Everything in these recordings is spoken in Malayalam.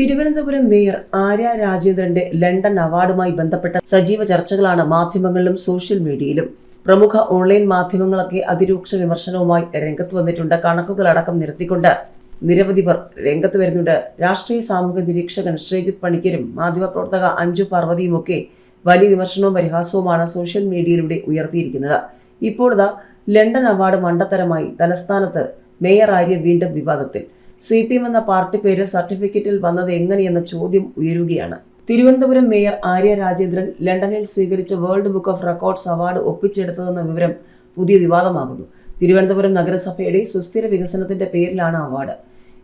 തിരുവനന്തപുരം മേയർ ആര്യ രാജേന്ദ്രന്റെ ലണ്ടൻ അവാർഡുമായി ബന്ധപ്പെട്ട സജീവ ചർച്ചകളാണ് മാധ്യമങ്ങളിലും സോഷ്യൽ മീഡിയയിലും. പ്രമുഖ ഓൺലൈൻ മാധ്യമങ്ങളൊക്കെ അതിരൂക്ഷ വിമർശനവുമായി രംഗത്ത് വന്നിട്ടുണ്ട്. കണക്കുകളടക്കം നിരത്തിക്കൊണ്ട് നിരവധി പേർ രംഗത്ത് വരുന്നുണ്ട്. രാഷ്ട്രീയ സാമൂഹ്യ നിരീക്ഷകൻ ശ്രീജിത്ത് പണിക്കരും മാധ്യമപ്രവർത്തക അഞ്ജു പാർവതിയുമൊക്കെ വലിയ വിമർശനവും പരിഹാസവുമാണ് സോഷ്യൽ മീഡിയയിലൂടെ ഉയർത്തിയിരിക്കുന്നത്. ഇപ്പോഴതാ ലണ്ടൻ അവാർഡ് മണ്ടത്തരമായി തലസ്ഥാനത്ത് മേയർ ആര്യ വീണ്ടും വിവാദത്തിൽ. സി പി എം എന്ന പാർട്ടി പേര് സർട്ടിഫിക്കറ്റിൽ വന്നത് എങ്ങനെയെന്ന ചോദ്യം ഉയരുകയാണ്. തിരുവനന്തപുരം മേയർ ആര്യ രാജേന്ദ്രൻ ലണ്ടനിൽ സ്വീകരിച്ച world book of records award ഒപ്പിച്ചെടുത്തതെന്ന വിവരം പുതിയ വിവാദമാകുന്നു. തിരുവനന്തപുരം നഗരസഭയുടെ സുസ്ഥിര വികസനത്തിന്റെ പേരിലാണ് അവാർഡ്.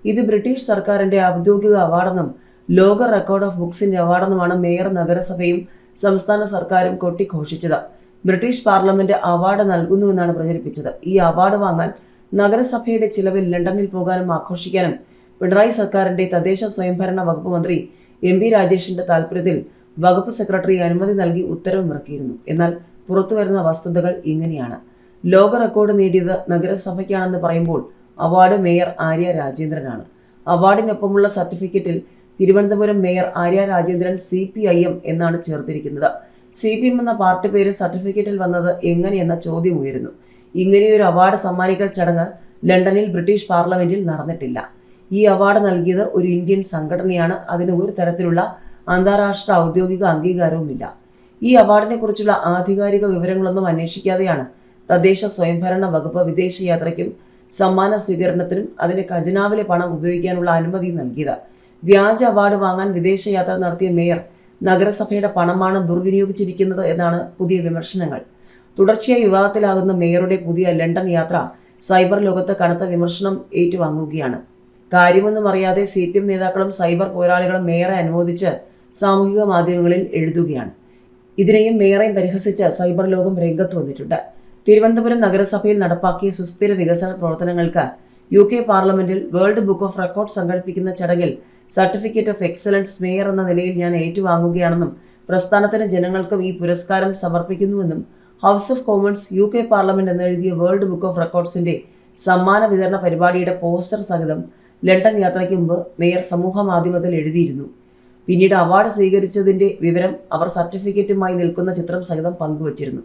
ഇത് ബ്രിട്ടീഷ് സർക്കാരിന്റെ ഔദ്യോഗിക അവാർഡെന്നും ലോക റെക്കോർഡ് ഓഫ് ബുക്സിന്റെ അവാർഡെന്നുമാണ് മേയർ നഗരസഭയും സംസ്ഥാന സർക്കാരും കൊട്ടിഘോഷിച്ചത്. ബ്രിട്ടീഷ് പാർലമെന്റ് അവാർഡ് നൽകുന്നുവെന്നാണ് പ്രചരിപ്പിച്ചത്. ഈ അവാർഡ് വാങ്ങാൻ നഗരസഭയുടെ ചിലവിൽ ലണ്ടനിൽ പോകാനും ആഘോഷിക്കാനും പിണറായി സർക്കാരിന്റെ തദ്ദേശ സ്വയംഭരണ വകുപ്പ് മന്ത്രി എം പി രാജേഷിന്റെ താൽപര്യത്തിൽ വകുപ്പ് സെക്രട്ടറി അനുമതി നൽകി ഉത്തരവുമിറക്കിയിരുന്നു എന്നാൽ പുറത്തുവരുന്ന വസ്തുതകൾ ഇങ്ങനെയാണ്. ലോക റെക്കോർഡ് നേടിയത് നഗരസഭയ്ക്കാണെന്ന് പറയുമ്പോൾ അവാർഡ് മേയർ ആര്യ രാജേന്ദ്രനാണ്. അവാർഡിനൊപ്പമുള്ള സർട്ടിഫിക്കറ്റിൽ Thiruvananthapuram mayor Arya Rajendran C P I M എന്നാണ് ചേർത്തിരിക്കുന്നത്. സി പി എം എന്ന പാർട്ടി പേര് സർട്ടിഫിക്കറ്റിൽ വന്നത് എങ്ങനെയെന്ന ചോദ്യം ഉയരുന്നു. ഇങ്ങനെയൊരു അവാർഡ് സമ്മാനിക്കൽ ചടങ്ങ് ലണ്ടനിൽ ബ്രിട്ടീഷ് പാർലമെന്റിൽ നടന്നിട്ടില്ല. ഈ അവാർഡ് നൽകിയത് ഒരു ഇന്ത്യൻ സംഘടനയാണ്. അതിന് ഒരു തരത്തിലുള്ള അന്താരാഷ്ട്ര ഔദ്യോഗിക അംഗീകാരവുമില്ല. ഈ അവാർഡിനെ കുറിച്ചുള്ള ആധികാരിക വിവരങ്ങളൊന്നും അന്വേഷിക്കാതെയാണ് തദ്ദേശ സ്വയംഭരണ വകുപ്പ് വിദേശയാത്രയ്ക്കും സമ്മാന സ്വീകരണത്തിനും അതിന് ഖജനാവിലെ പണം ഉപയോഗിക്കാനുള്ള അനുമതി നൽകിയത്. വ്യാജ അവാർഡ് വാങ്ങാൻ വിദേശയാത്ര നടത്തിയ മേയർ നഗരസഭയുടെ പണമാണ് ദുർവിനിയോഗിച്ചിരിക്കുന്നത് എന്നാണ് പുതിയ വിമർശനങ്ങൾ. തുടർച്ചയായി വിവാദത്തിലാകുന്ന മേയറുടെ പുതിയ ലണ്ടൻ യാത്ര സൈബർ ലോകത്ത് കനത്ത വിമർശനം ഏറ്റുവാങ്ങുകയാണ്. കാര്യമൊന്നും അറിയാതെ സി പി എം നേതാക്കളും സൈബർ പോരാളികളും മേയറെ അനുമോദിച്ച് സാമൂഹിക മാധ്യമങ്ങളിൽ എഴുതുകയാണ്. ഇതിനെയും മേയറെയും പരിഹസിച്ച് സൈബർ ലോകം രംഗത്ത് വന്നിട്ടുണ്ട്. തിരുവനന്തപുരം നഗരസഭയിൽ നടപ്പാക്കിയ സുസ്ഥിര വികസന പ്രവർത്തനങ്ങൾക്ക് യു കെ പാർലമെന്റിൽ വേൾഡ് ബുക്ക് ഓഫ് റെക്കോർഡ് സംഘടിപ്പിക്കുന്ന ചടങ്ങിൽ സർട്ടിഫിക്കറ്റ് ഓഫ് എക്സലൻസ് മേയർ എന്ന നിലയിൽ ഞാൻ ഏറ്റുവാങ്ങുകയാണെന്നും പ്രസ്ഥാനത്തിന് ജനങ്ങൾക്കും ഈ പുരസ്കാരം സമർപ്പിക്കുന്നുവെന്നും house of commons U K parliament എന്നെഴുതിയ world book of റെക്കോർഡ്സിന്റെ സമ്മാന വിതരണ പരിപാടിയുടെ പോസ്റ്റർ സഹിതം ലണ്ടൻ യാത്രയ്ക്ക് മുമ്പ് മേയർ സമൂഹ മാധ്യമത്തിൽ എഴുതിയിരുന്നു. പിന്നീട് അവാർഡ് സ്വീകരിച്ചതിന്റെ വിവരം അവർ സർട്ടിഫിക്കറ്റുമായി നിൽക്കുന്ന ചിത്രം സഹിതം പങ്കുവച്ചിരുന്നു.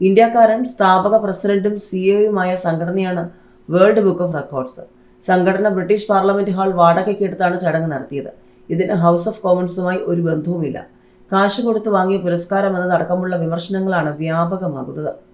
ഇന്ത്യക്കാരൻ സ്ഥാപക പ്രസിഡന്റും സിഇഒയുമായ സംഘടനയാണ് വേൾഡ് ബുക്ക് ഓഫ് റെക്കോർഡ്സ്. സംഘടന ബ്രിട്ടീഷ് പാർലമെന്റ് ഹാൾ വാടകയ്ക്കെടുത്താണ് ചടങ്ങ് നടത്തിയത്. ഇതിന് ഹൗസ് ഓഫ് കോമൺസുമായി ഒരു ബന്ധവുമില്ല. കാശ് കൊടുത്തു വാങ്ങിയ പുരസ്കാരം എന്നതടക്കമുള്ള വിമർശനങ്ങളാണ് വ്യാപകമാകുന്നത്